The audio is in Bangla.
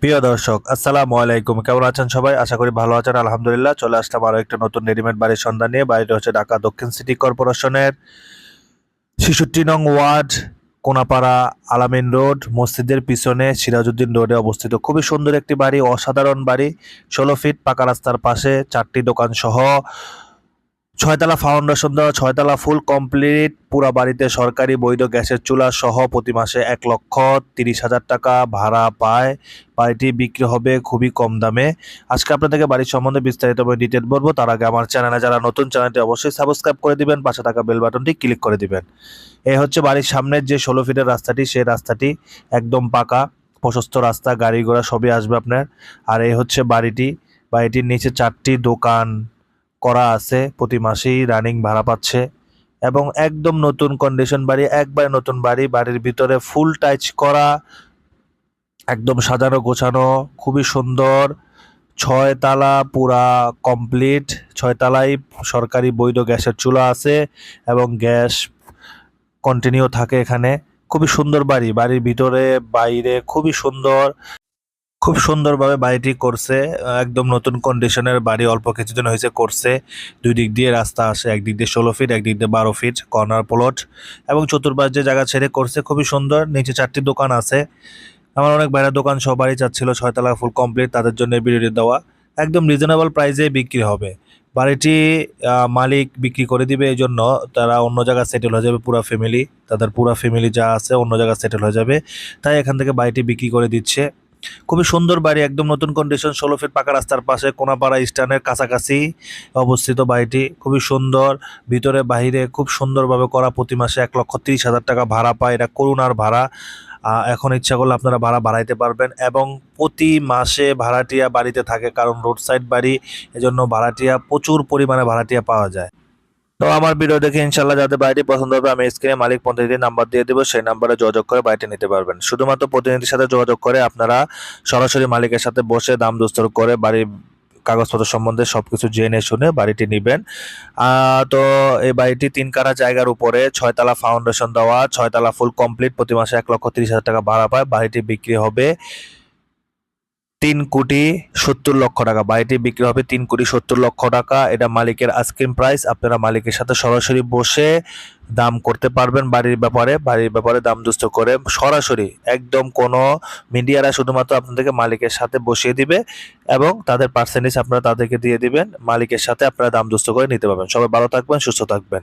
প্রিয় দর্শক, আসসালামু আলাইকুম। কেমন আছেন সবাই? আশা করি ভালো আছেন, আলহামদুলিল্লাহ। চলে আসলাম আরও একটা নতুন রেডিমেড বাড়ির সন্ধান নিয়ে। বাড়িটা হচ্ছে ঢাকা দক্ষিণ সিটি কর্পোরেশনের ছেষট্টি নং ওয়ার্ড, কোনাপাড়া আলামিন রোড, মসজিদের পিছনে সিরাজউদ্দিন রোডে অবস্থিত। খুবই সুন্দর একটি বাড়ি, অসাধারণ বাড়ি। ষোলো ফিট পাকা রাস্তার পাশে চারটি দোকান সহ ছয়তলা ফাউন্ডেশন দেওয়া, ছয়তলা ফুল কমপ্লিট পুরা বাড়িতে সরকারি বৈধ গ্যাসের চুলা সহ প্রতি মাসে এক লক্ষ তিরিশ হাজার টাকা ভাড়া পায়। বাড়িটি বিক্রি হবে খুবই কম দামে। আজকে আপনাদেরকে বাড়ির সম্বন্ধে বিস্তারিতভাবে ডিটেল বলব। তার আগে আমার চ্যানেলে যারা নতুন, চ্যানেলটি অবশ্যই সাবস্ক্রাইব করে দিবেন, পাশে থাকা বেল বাটনটি ক্লিক করে দিবেন। এই হচ্ছে বাড়ির সামনের যে ষোলো ফিটের রাস্তাটি, সেই রাস্তাটি একদম পাকা, প্রশস্ত রাস্তা, গাড়ি ঘোড়া সবই আসবে আপনার। আর এই হচ্ছে বাড়িটি। বাড়িটির নিচে চারটি দোকান। করা আছে, প্রতি মাসেই রানিং ভাড়া পাচ্ছে এবং একদম নতুন কন্ডিশন বাড়ি, একবারে নতুন বাড়ি, বাড়ির ভিতরে ফুল টাইচ করা, একদম সাজানো গোছানো, খুবই সুন্দর, ছয় তালা পুরা কমপ্লিট ছয় তালায় সরকারি বৈধ গ্যাসের চুলা আছে এবং গ্যাস কন্টিনিউ থাকে এখানে। খুবই সুন্দর বাড়ি, বাড়ির ভিতরে, বাইরে খুবই সুন্দর। খুব সুন্দরভাবে বাড়িটি করছে, একদম নতুন কন্ডিশনের বাড়ি, অল্প কিছুদিন হয়েছে করছে। দুই দিক দিয়ে রাস্তা আসে, একদিক দিয়ে ষোলো ফিট একদিক দিয়ে বারো ফিট কর্নার প্লট এবং চতুর্পাশ যে জায়গা ছেড়ে করছে খুবই সুন্দর। নিচে চারটি দোকান আছে। আমার অনেক বাইরের দোকান সবারই চাচ্ছিল ছয়তলা ফুল কমপ্লিট তাদের জন্য বিরতি দেওয়া। একদম রিজনেবল প্রাইসে বিক্রি হবে। বাড়িটি মালিক বিক্রি করে দিবে এই জন্য তারা অন্য জায়গায় সেটেল হয়ে যাবে পুরো ফ্যামিলি তাদের পুরো ফ্যামিলি যা আছে অন্য জায়গায় সেটেল হয়ে যাবে। তাই এখান থেকে বাড়িটি বিক্রি করে দিচ্ছে। খুবই সুন্দর বাড়ি, একদম নতুন কন্ডিশন ষোলো ফিট পাকা রাস্তার পাশে, কোনাপাড়া স্ট্যান্ডের কাছাকাছি অবস্থিত বাড়িটি। খুবই সুন্দর, ভিতরে, বাহিরে খুব সুন্দরভাবে করা প্রতি মাসে এক লক্ষ তিরিশ হাজার টাকা ভাড়া পায়। এটা করুণার ভাড়া। এখন ইচ্ছা করলে আপনারা ভাড়া বাড়াইতে পারবেন এবং প্রতি মাসে ভাড়াটিয়া বাড়িতে থাকে কারণ রোড সাইড বাড়ি, এজন্য ভাড়াটিয়া প্রচুর পরিমাণে ভাড়াটিয়া পাওয়া যায়। তো আমার ভিডিও দেখে ইনশাল্লাহ যাদের বাড়িটি পছন্দ হবে, আমি স্ক্রিনে মালিক প্রতিনিধির নাম্বার দিয়ে দেবো, সেই নাম্বারে যোগাযোগ করে বাড়িটি নিতে পারবেন। শুধুমাত্র প্রতিনিধির সাথে যোগাযোগ করে আপনারা সরাসরি মালিকের সাথে বসে দাম দস্তর করে বাড়ির কাগজপত্র সম্বন্ধে সবকিছু জেনে শুনে বাড়িটি নেবেন। তো এই বাড়িটি তিন কাঠা জায়গার উপরে ছয়তলা ফাউন্ডেশন দেওয়া ছয়তলা ফুল কমপ্লিট প্রতি মাসে এক লক্ষ তিরিশ হাজার টাকা ভাড়া পায়। বাড়িটি বিক্রি হবে তিন কোটি সত্তর লক্ষ টাকা। বাড়িটি বিক্রি হবে তিন কোটি সত্তর লক্ষ টাকা। এটা মালিকের আইসক্রিম প্রাইস। আপনারা মালিকের সাথে সরাসরি বসে দাম করতে পারবেন বাড়ির ব্যাপারে। বাড়ির ব্যাপারে দাম দুস্থ করে সরাসরি একদম কোনো মিডিয়ারা শুধুমাত্র আপনাদেরকে মালিকের সাথে বসিয়ে দিবে এবং তাদের পার্সেন্টেজ আপনারা তাদেরকে দিয়ে দিবেন। মালিকের সাথে আপনারা দাম দুস্থ করে নিতে পারবেন। সবাই ভালো থাকবেন, সুস্থ থাকবেন।